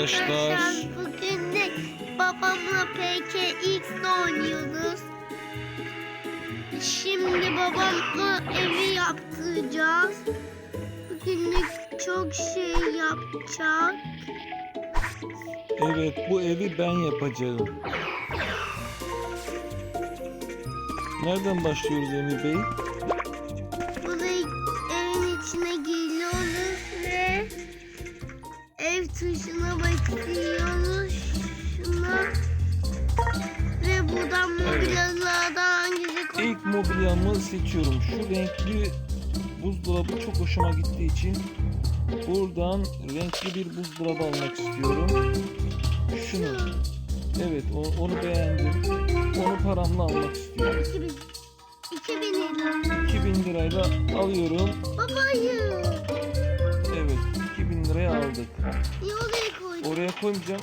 arkadaşlar. Bugün de babamla PKX oynuyoruz. Şimdi babamla evi yaptıracağız. Bugünlük çok şey yapacak. Evet bu evi ben yapacağım. Nereden başlıyoruz Emir Bey? Basıyoruz. Şuna ve buradan mobilyalardan hangisi koy- İlk mobilyamı seçiyorum. Şu renkli buzdolabı çok hoşuma gittiği için buradan renkli bir buzdolabı almak istiyorum. Şunu. Evet onu beğendim. Onu paramla almak istiyorum. 2000 2000 lira. 2000 lirayla alıyorum. Babayı. Evet 2000 liraya aldık. Niye oraya koydun? Oraya koymayacağım.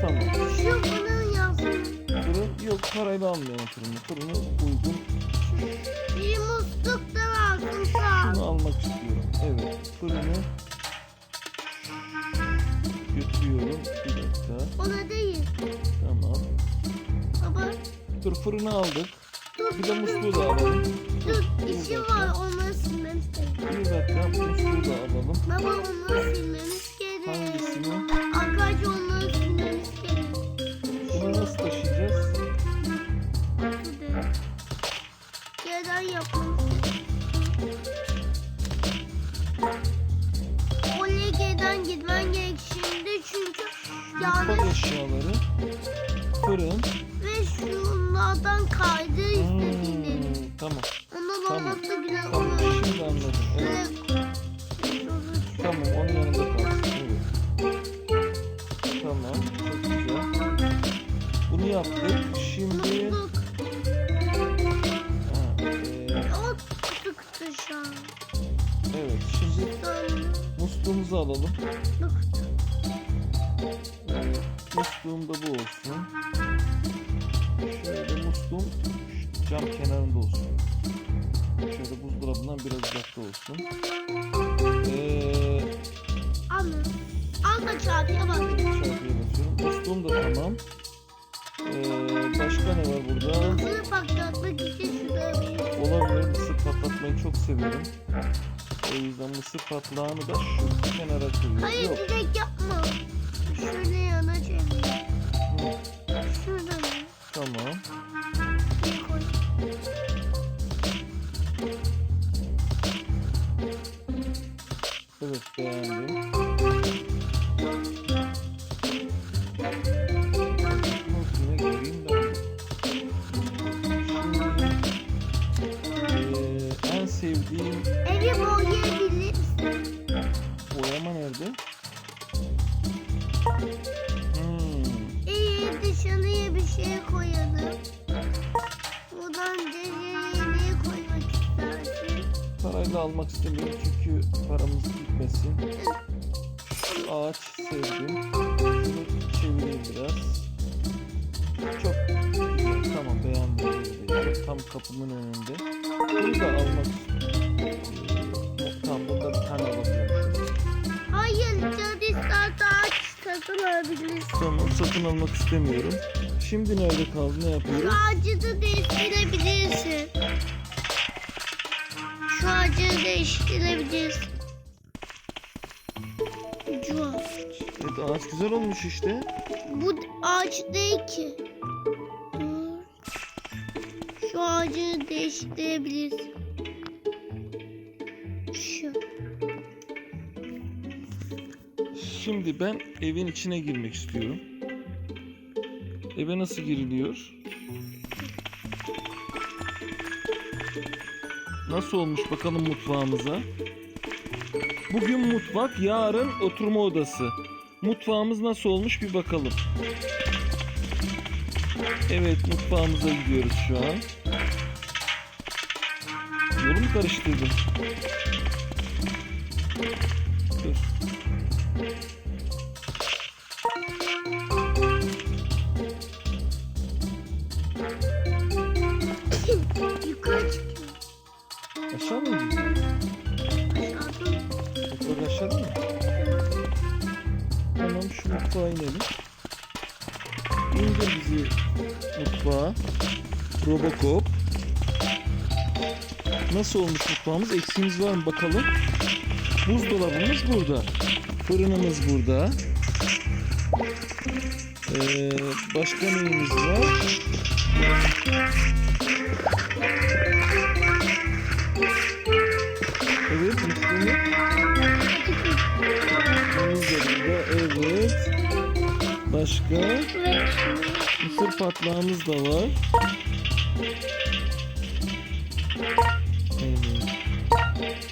Tamam. Şu bunun yazın. Fırın yok parayla almayalım fırını. Fırını uygun. Bir musluk da lazım sağ. Şunu almak istiyorum. Evet. Fırını götürüyorum. Bir dakika. Ona değil. Tamam. Baba Dur fırını aldık. dur. Bir de musluğu da alalım. Dur işi var onları silmemiz gerek. Bir dakika musluğu da alalım. Baba onları silmemiz gerek. Hangisini? Arkadaş Yerden yapmamız Oraya geriden gitmen gerek şimdi çünkü Mutfak yanlış eşyaları. Fırın. ve şunlardan kaydı istediğinde. Hmm, tamam. Ondan Tamam. olmazsa güzel Tamam olur. şimdi anladım. Evet. Evet. Musluğumuzu alalım. musluğum da bu olsun. Şöyle musluğum cam kenarında olsun. Şöyle buzdolabından biraz uzakta olsun. Ee, Alma. Alma çarpıya bak. çarpıya basıyorum. Musluğum da tamam. Ee, başka ne var burada? Mısırı patlatmak için şurada bir Olabilir. Mısır patlatmayı çok severim. O yüzden mısır patlağını da şu kenara koyuyorum. Hayır Yok. direkt yapma. Şöyle yana çevir. Hı, Şurada mı? Tamam. Almak istemiyorum çünkü paramız gitmesin. Ağaç sevdim. Şunu çevireyim biraz. Çok güzel. Tamam beğendim. Tam kapımın önünde. Bunu da almak istiyorum. Tamam bunda bir tane alabiliyorum. Hayır, isterse aç satın alabilirsin. Tamam satın almak istemiyorum. Şimdi nerede kaldı ne yapıyoruz? ağacı da değiştirebilirsin. Ağacı değiştirebilirsin. Şu ağaç. Evet ağaç güzel olmuş işte. Bu ağaç değil ki. Şu ağacı değiştirebilirsin. Şu. Şimdi ben evin içine girmek istiyorum. Eve nasıl giriliyor? Nasıl olmuş bakalım mutfağımıza. Bugün mutfak, yarın oturma odası. Mutfağımız nasıl olmuş bir bakalım. Evet mutfağımıza gidiyoruz şu an. Yolu mu karıştırdın? Dur. Mutfağa inelim. İndir bizi mutfağa. Robocop. Nasıl olmuş mutfağımız? Eksiğimiz var mı bakalım. Buzdolabımız burada. Fırınımız burada. Ee, başka neyimiz var? Başka? Mısır patlağımız da var. Evet.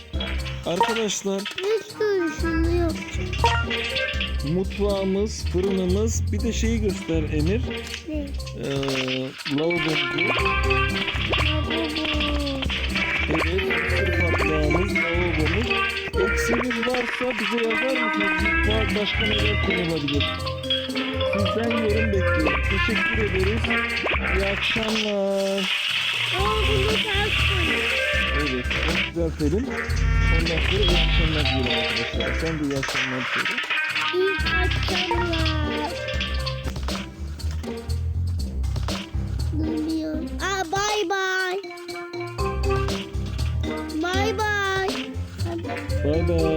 Arkadaşlar mutfağımız, fırınımız bir de şeyi göster Emir. Ne? Ee, lavabomuzu. Lavabo. Evet, mısır patlağımız, lavabomuz. Eksiğiniz varsa bize yazar mısınız? Başka neler kullanılabilir? Sizden yorum bekliyorum. Teşekkür ederiz. İyi akşamlar. Aa bunu ters koy. Evet, onu düzeltelim. Ondan sonra iyi akşamlar diyelim arkadaşlar. Sen de iyi akşamlar söyle. İyi akşamlar. Bilmiyorum. Aa bay bay. Bay bay. Bay bay.